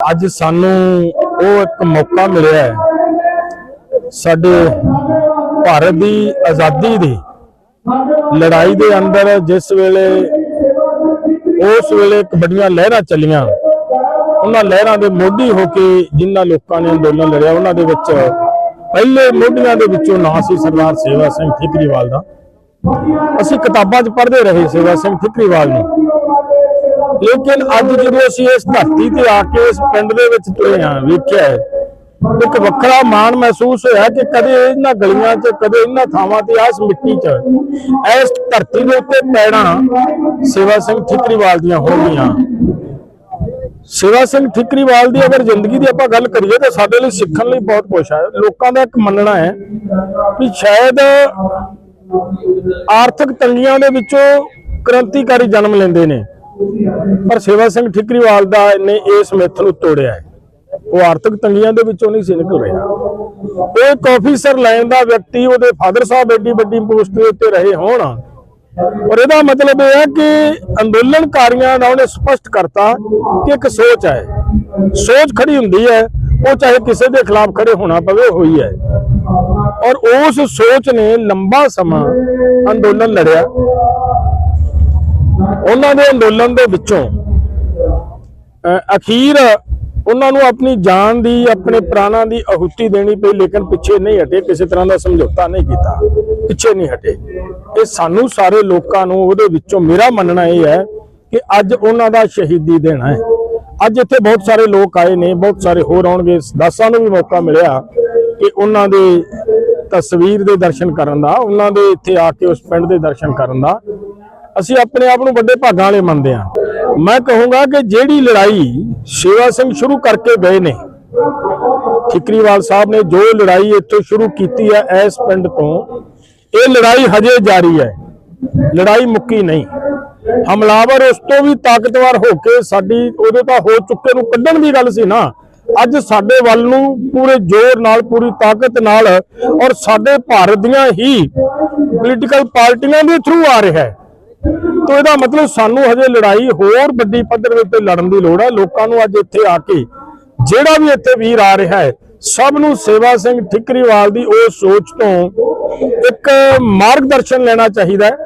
ਅੱਜ ਸਾਨੂੰ ਉਹ ਇੱਕ ਮੌਕਾ ਮਿਲਿਆ ਹੈ। ਸਾਡੇ ਭਾਰਤ ਦੀ ਆਜ਼ਾਦੀ ਦੀ ਲੜਾਈ ਦੇ ਅੰਦਰ ਜਿਸ ਵੇਲੇ, ਉਸ ਵੇਲੇ ਵੱਡੀਆਂ ਲਹਿਰਾਂ ਚੱਲੀਆਂ। ਉਹਨਾਂ ਲਹਿਰਾਂ ਦੇ ਮੋਢੀ ਹੋ ਕੇ ਜਿਨ੍ਹਾਂ ਲੋਕਾਂ ਨੇ ਅੰਦੋਲਨ ਲੜਿਆ, ਉਹਨਾਂ ਦੇ ਵਿੱਚ ਪਹਿਲੇ ਮੋਢੀਆਂ ਦੇ ਵਿੱਚੋਂ ਨਾਂ ਸੀ ਸਰਦਾਰ ਸੇਵਾ ਸਿੰਘ ਠਿਕਰੀਵਾਲ ਦਾ। ਅਸੀਂ ਕਿਤਾਬਾਂ 'ਚ ਪੜ੍ਹਦੇ ਰਹੇ ਸੇਵਾ ਸਿੰਘ ਠਿਕਰੀਵਾਲ ਨੂੰ। ਲੇਕਿਨ ਅੱਜ ਜਦੋਂ ਅਸੀਂ ਇਸ ਧਰਤੀ ਤੇ ਆ ਕੇ ਇਸ ਪਿੰਡ ਦੇ ਵਿੱਚ ਤੁਰੇ ਹਾਂ ਵੇਖਿਆ ਹੈ, ਇੱਕ ਵੱਖਰਾ ਮਾਣ ਮਹਿਸੂਸ ਹੋਇਆ ਕਿ ਕਦੇ ਇਹਨਾਂ ਗਲੀਆਂ 'ਚ ਕਦੇ ਇਹਨਾਂ ਥਾਵਾਂ ਤੇ ਇਸ ਮਿੱਟੀ 'ਚ ਇਸ ਧਰਤੀ ਦੇ ਉੱਤੇ ਪੈੜਾਂ ਸੇਵਾ ਸਿੰਘ ਠਿਕਰੀਵਾਲ ਦੀਆਂ ਹੋਣਗੀਆਂ। ਸੇਵਾ ਸਿੰਘ ਠਿਕਰੀਵਾਲ ਦੀ ਅਗਰ ਜ਼ਿੰਦਗੀ ਦੀ ਆਪਾਂ ਗੱਲ ਕਰੀਏ ਤਾਂ ਸਾਡੇ ਲਈ ਸਿੱਖਣ ਲਈ ਬਹੁਤ ਕੁਝ ਹੈ। ਲੋਕਾਂ ਦਾ ਇੱਕ ਮੰਨਣਾ ਹੈ ਕਿ ਸ਼ਾਇਦ ਆਰਥਿਕ ਤੰਗੀਆਂ ਦੇ ਵਿੱਚੋਂ ਕ੍ਰਾਂਤੀਕਾਰੀ ਜਨਮ ਲੈਂਦੇ ਨੇ। ਪਰ ਸੇਵਾ ਸਿੰਘ ਠਿਕਰੀਵਾਲ ਦਾ ਨੇ ਇਸ ਮਿੱਥ ਨੂੰ ਤੋੜਿਆ ਹੈ। ਉਹ ਆਰਥਿਕ ਤੰਗੀਆਂ ਦੇ ਵਿੱਚੋਂ ਨਹੀਂ ਸੀ ਨਿਕਲ ਰਿਹਾ। ਉਹ ਇੱਕ ਆਫੀਸਰ ਲਾਈਨ ਦਾ ਵਿਅਕਤੀ, ਉਹਦੇ ਫਾਦਰ ਸਾਹਿਬ ਐਡੀ ਵੱਡੀ ਪੋਸਟ ਦੇ ਉੱਤੇ ਰਹੇ ਹੋਣ। ਔਰ ਇਹਦਾ ਮਤਲਬ ਇਹ ਹੈ ਕਿ ਅੰਦੋਲਨਕਾਰੀਆਂ ਦਾ ਉਹਨੇ ਸਪਸ਼ਟ ਕਰਤਾ ਕਿ ਇੱਕ ਸੋਚ ਹੈ। ਸੋਚ ਖੜੀ ਹੁੰਦੀ ਹੈ, ਉਹ ਚਾਹੇ ਕਿਸੇ ਦੇ ਖਿਲਾਫ ਖੜੇ ਹੋਣਾ ਪਵੇ ਹੋਈ ਹੈ। ਔਰ ਉਸ ਸੋਚ ਨੇ ਲੰਬਾ ਸਮਾਂ ਅੰਦੋਲਨ ਲੜਿਆ। ਉਹਨਾਂ ਦੇ ਅੰਦੋਲਨ ਦੇ ਵਿੱਚੋਂ ਅਖੀਰ ਉਹਨਾਂ ਨੂੰ ਆਪਣੀ ਜਾਨ ਦੀ, ਆਪਣੇ ਪ੍ਰਾਣਾਂ ਦੀ ਆਹੂਤੀ ਦੇਣੀ ਪਈ, ਲੇਕਿਨ ਪਿੱਛੇ ਨਹੀਂ ਹਟੇ, ਕਿਸੇ ਤਰ੍ਹਾਂ ਦਾ ਸਮਝੌਤਾ ਨਹੀਂ ਕੀਤਾ। ਪਿੱਛੇ ਨਹੀਂ ਹਟੇ। ਇਹ ਸਾਨੂੰ ਸਾਰੇ ਲੋਕਾਂ ਨੂੰ, ਉਹਦੇ ਵਿੱਚੋਂ ਮੇਰਾ ਮੰਨਣਾ ਇਹ ਹੈ ਕਿ ਅੱਜ ਉਹਨਾਂ ਦਾ ਸ਼ਹੀਦੀ ਦੇਣਾ ਹੈ। ਅੱਜ ਇੱਥੇ ਬਹੁਤ ਸਾਰੇ ਲੋਕ ਆਏ ਨੇ, ਬਹੁਤ ਸਾਰੇ ਹੋਰ ਆਉਣਗੇ। ਦਾਸਾਂ ਨੂੰ ਵੀ ਮੌਕਾ ਮਿਲਿਆ ਕਿ ਉਹਨਾਂ ਦੇ ਤਸਵੀਰ ਦੇ ਦਰਸ਼ਨ ਕਰਨ ਦਾ, ਉਹਨਾਂ ਦੇ ਇੱਥੇ ਆ ਕੇ ਉਸ ਪਿੰਡ ਦੇ ਦਰਸ਼ਨ ਕਰਨ ਦਾ। ਅਸੀਂ ਆਪਣੇ ਆਪ ਨੂੰ ਵੱਡੇ ਭਾਗਾਂ ਵਾਲੇ ਮੰਨਦੇ ਹਾਂ। ਮੈਂ ਕਹੂੰਗਾ ਕਿ ਜਿਹੜੀ ਲੜਾਈ ਸੇਵਾ ਸਿੰਘ ਸ਼ੁਰੂ ਕਰਕੇ ਗਏ ਨੇ ਠਿਕਰੀਵਾਲ ਸਾਹਿਬ ਨੇ ਜੋ ਲੜਾਈ ਇੱਥੋਂ ਸ਼ੁਰੂ ਕੀਤੀ ਹੈ ਇਸ ਪਿੰਡ ਤੋਂ, ਇਹ ਲੜਾਈ ਹਜੇ ਜਾਰੀ ਹੈ। ਲੜਾਈ ਮੁੱਕੀ ਨਹੀਂ। ਹਮਲਾਵਰ ਉਸ ਤੋਂ ਵੀ ਤਾਕਤਵਰ ਹੋ ਕੇ ਸਾਡੀ, ਉਹਦੇ ਤਾਂ ਹੋ ਚੁੱਕੇ ਨੂੰ ਕੱਢਣ ਦੀ ਗੱਲ ਸੀ ਨਾ। ਅੱਜ ਸਾਡੇ ਵੱਲ ਨੂੰ ਪੂਰੇ ਜ਼ੋਰ ਨਾਲ, ਪੂਰੀ ਤਾਕਤ ਨਾਲ ਔਰ ਸਾਡੇ ਭਾਰਤ ਦੀਆਂ ਹੀ ਪੋਲੀਟੀਕਲ ਪਾਰਟੀਆਂ ਦੇ ਥਰੂ ਆ ਰਿਹਾ ਹੈ। ਤੋ ਇਹਦਾ ਮਤਲਬ ਸਾਨੂੰ ਹਜੇ ਲੜਾਈ ਹੋਰ ਵੱਡੀ ਪੱਧਰ ਦੇ ਉੱਤੇ ਲੜਨ ਦੀ ਲੋੜ ਹੈ। ਲੋਕਾਂ ਨੂੰ ਅੱਜ ਇੱਥੇ ਆ ਕੇ ਜਿਹੜਾ ਵੀ ਇੱਥੇ ਵੀਰ ਆ ਰਿਹਾ ਹੈ, ਸਭ ਨੂੰ ਸੇਵਾ ਸਿੰਘ ਠਿਕਰੀਵਾਲ ਦੀ ਉਹ ਸੋਚ ਤੋਂ ਇੱਕ ਮਾਰਗਦਰਸ਼ਨ ਲੈਣਾ ਚਾਹੀਦਾ ਹੈ।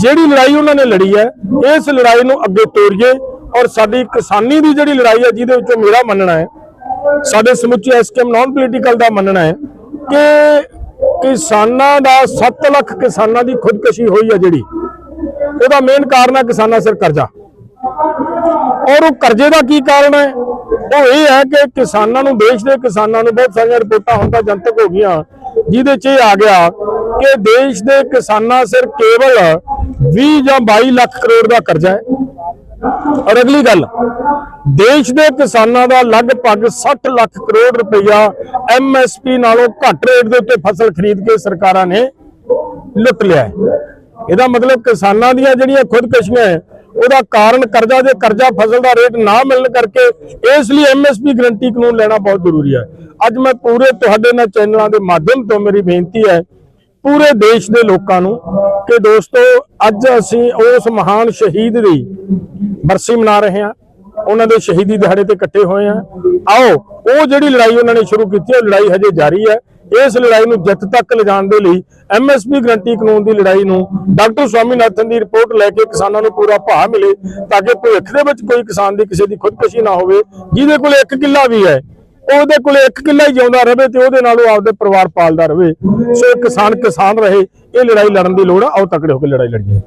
ਜਿਹੜੀ ਲੜਾਈ ਉਹਨਾਂ ਨੇ ਲੜੀ ਹੈ, ਇਸ ਲੜਾਈ ਨੂੰ ਅੱਗੇ ਤੋਰੀਏ ਔਰ ਸਾਡੀ ਕਿਸਾਨੀ ਦੀ ਜਿਹੜੀ ਲੜਾਈ ਹੈ, ਜਿਹਦੇ ਵਿੱਚੋਂ ਮੇਰਾ ਮੰਨਣਾ ਹੈ, ਸਾਡੇ ਸਮੁੱਚੇ ਐਸਕੇਐਮ ਨਾਨ ਪੋਲੀਟੀਕਲ ਦਾ ਮੰਨਣਾ ਹੈ ਕਿ ਕਿਸਾਨਾਂ ਦਾ 7 ਲੱਖ ਕਿਸਾਨਾਂ ਦੀ ਖੁਦਕੁਸ਼ੀ ਹੋਈ ਹੈ ਜਿਹੜੀ। ਉਹਦਾ ਮੇਨ ਕਾਰਨ ਹੈ ਕਿਸਾਨਾਂ ਸਿਰ ਕਰਜ਼ਾ। ਔਰ ਉਹ ਕਰਜ਼ੇ ਦਾ ਕੀ ਕਾਰਨ ਹੈ? ਉਹ ਇਹ ਹੈ ਕਿ ਕਿਸਾਨਾਂ ਨੂੰ ਦੇਸ਼ ਦੇ ਕਿਸਾਨਾਂ ਨੂੰ ਬਹੁਤ ਸਾਰੀਆਂ ਰਿਪੋਰਟਾਂ ਹੁਣ ਤਾਂ ਜਨਤਕ ਹੋ ਗਈਆਂ, ਜਿਹਦੇ 'ਚ ਇਹ ਆ ਗਿਆ ਕਿ ਦੇਸ਼ ਦੇ ਕਿਸਾਨਾਂ ਸਿਰ ਕੇਵਲ 20 ਜਾਂ 22 ਲੱਖ ਕਰੋੜ ਦਾ ਕਰਜ਼ਾ ਹੈ। ਔਰ ਅਗਲੀ ਗੱਲ, ਦੇਸ਼ ਦੇ ਕਿਸਾਨਾਂ ਦਾ ਲਗਭਗ 60 ਲੱਖ ਕਰੋੜ ਰੁਪਈਆ ਐਮਐਸਪੀ ਨਾਲੋਂ ਘੱਟ ਰੇਟ ਦੇ ਉੱਤੇ ਫਸਲ ਖਰੀਦ ਕੇ ਸਰਕਾਰਾਂ ਨੇ ਲੁੱਟ ਲਿਆ ਹੈ। ਇਹਦਾ ਮਤਲਬ ਕਿਸਾਨਾਂ ਦੀਆਂ ਜਿਹੜੀਆਂ ਖੁਦਕਸ਼ੀਆਂ ਹੈ, ਉਹਦਾ ਕਾਰਨ ਕਰਜ਼ਾ ਦੇ ਕਰਜ਼ਾ ਫਸਲ ਦਾ ਰੇਟ ਨਾ ਮਿਲਣ ਕਰਕੇ ਇਸ ਲਈ ਐਮਐਸਪੀ ਗਰੰਟੀ ਕਾਨੂੰਨ ਲੈਣਾ ਬਹੁਤ ਜ਼ਰੂਰੀ ਹੈ। ਅੱਜ ਮੈਂ ਪੂਰੇ ਤੁਹਾਡੇ ਨਾਲ ਚੈਨਲਾਂ ਦੇ ਮਾਧਿਅਮ ਤੋਂ ਮੇਰੀ ਬੇਨਤੀ ਹੈ ਪੂਰੇ ਦੇਸ਼ ਦੇ ਲੋਕਾਂ ਨੂੰ ਕਿ ਦੋਸਤੋ, ਅੱਜ ਅਸੀਂ ਉਸ ਮਹਾਨ ਸ਼ਹੀਦ ਦੀ ਬਰਸੀ ਮਨਾ ਰਹੇ ਹਾਂ। ਉਹਨਾਂ ਦੇ ਸ਼ਹੀਦੀ ਦਿਹਾੜੇ ਤੇ ਇਕੱਠੇ ਹੋਏ ਹਾਂ। ਆਓ, ਉਹ ਜਿਹੜੀ ਲੜਾਈ ਉਹਨਾਂ ਨੇ ਸ਼ੁਰੂ ਕੀਤੀ ਹੈ, ਉਹ ਲੜਾਈ ਹਜੇ ਜਾਰੀ ਹੈ। ਇਸ ਲੜਾਈ ਨੂੰ ਜਿੱਤ ਤੱਕ ਲਿਜਾਣ ਦੇ ਲਈ ਐਮਐਸਪੀ ਗਰੰਟੀ ਕਾਨੂੰਨ ਦੀ ਲੜਾਈ ਨੂੰ ਡਾਕਟਰ ਸਵਾਮੀਨਾਥਨ ਦੀ ਰਿਪੋਰਟ ਲੈ ਕੇ ਕਿਸਾਨਾਂ ਨੂੰ ਪੂਰਾ ਭਾਅ ਮਿਲੇ ਤਾਂ ਕਿ ਭਵਿੱਖ ਦੇ ਵਿੱਚ ਕੋਈ ਕਿਸਾਨ ਦੀ ਕਿਸੇ ਦੀ ਖੁਦਕੁਸ਼ੀ ਨਾ ਹੋਵੇ, ਜਿਹਦੇ ਕੋਲ ਇੱਕ ਕਿੱਲਾ ਵੀ ਹੈ, ਉਹਦੇ ਕੋਲੇ ਇੱਕ ਕਿੱਲਾ ਹੀ ਜਿਉਂਦਾ ਰਵੇ ਤੇ ਉਹਦੇ ਨਾਲ ਉਹ ਆਪਦੇ ਪਰਿਵਾਰ ਪਾਲਦਾ ਰਵੇ ਸੋ ਕਿਸਾਨ ਕਿਸਾਨ ਰਹੇ, ਇਹ ਲੜਾਈ ਲੜਨ ਦੀ ਲੋੜ ਆ, ਆਓ ਤਕੜੇ ਹੋ ਕੇ ਲੜਾਈ ਲੜੀਏ।